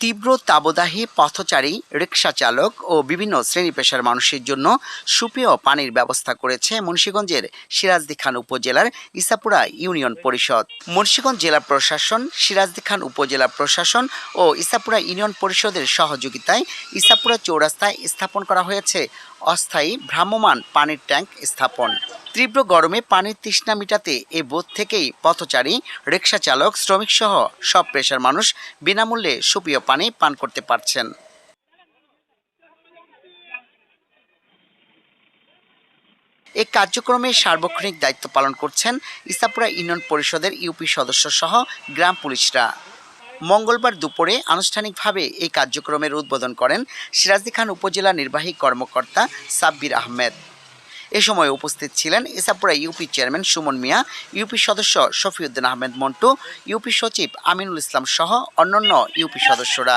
তীব্র তাবদাহে পথচারী রিক্সা চালক ও বিভিন্ন শ্রেণি পেশার মানুষের জন্য সুপেয় পানির ব্যবস্থা করেছে মুন্সিগঞ্জের সিরাজদি খান উপজেলার ইসাপুরা ইউনিয়ন পরিষদ। মুন্সিগঞ্জ জেলা প্রশাসন সিরাজদি খান উপজেলা প্রশাসন ও ইসাপুরা ইউনিয়ন পরিষদের সহযোগিতায় ইসাপুরা চৌরাস্তায় স্থাপন করা হয়েছে অস্থায়ী ভ্রাম্যমান পানির ট্যাঙ্ক স্থাপন। তীব্র গরমে পানির তৃষ্ণা মিটাতে এ বোধ থেকেই পথচারী রিক্সা চালক শ্রমিক সহ সব পেশার মানুষ বিনামূল্যে সুপেয় পানি পান করতে পারছেন। এই কার্যক্রমে সার্বক্ষণিক দায়িত্ব পালন করছেন ইসাপুরা ইউনিয়ন পরিষদের ইউপি সদস্য সহ গ্রাম পুলিশরা। মঙ্গলবার দুপুরে আনুষ্ঠানিকভাবে এই কার্যক্রমের উদ্বোধন করেন সিরাজদি খান উপজেলা নির্বাহী কর্মকর্তা সাব্বির আহমেদ। এ সময় উপস্থিত ছিলেন Isapura UP chairman Suman Mia, UP সদস্য শফিউদ্দিন আহমেদ মন্টু, ইউপি সচিব আমিনুল ইসলাম সহ অন্যান্য ইউপি সদস্যরা।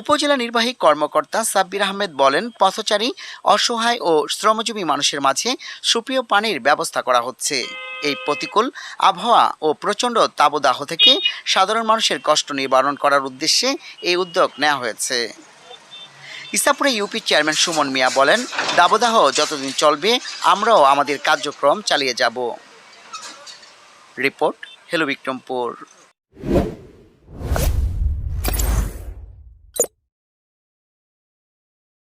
উপজেলা নির্বাহী কর্মকর্তা সাব্বির আহমেদ বলেন, পথচারী, অসহায় ও শ্রমজীবী মানুষের মাঝে সুপ্রিয় পানির ব্যবস্থা করা হচ্ছে। এই প্রতিকূল আবহাওয়া ও প্রচণ্ড তাবদাহ থেকে সাধারণ মানুষের কষ্ট নিবারণ করার উদ্দেশ্যে এই উদ্যোগ নেওয়া হয়েছে। ইসাপুরে ইউপি চেয়ারম্যান সুমন মিয়া বলেন, দাবদাহ যতদিন চলবে, আমরাও আমাদের কার্যক্রম চালিয়ে যাব। Report hello Bikrampur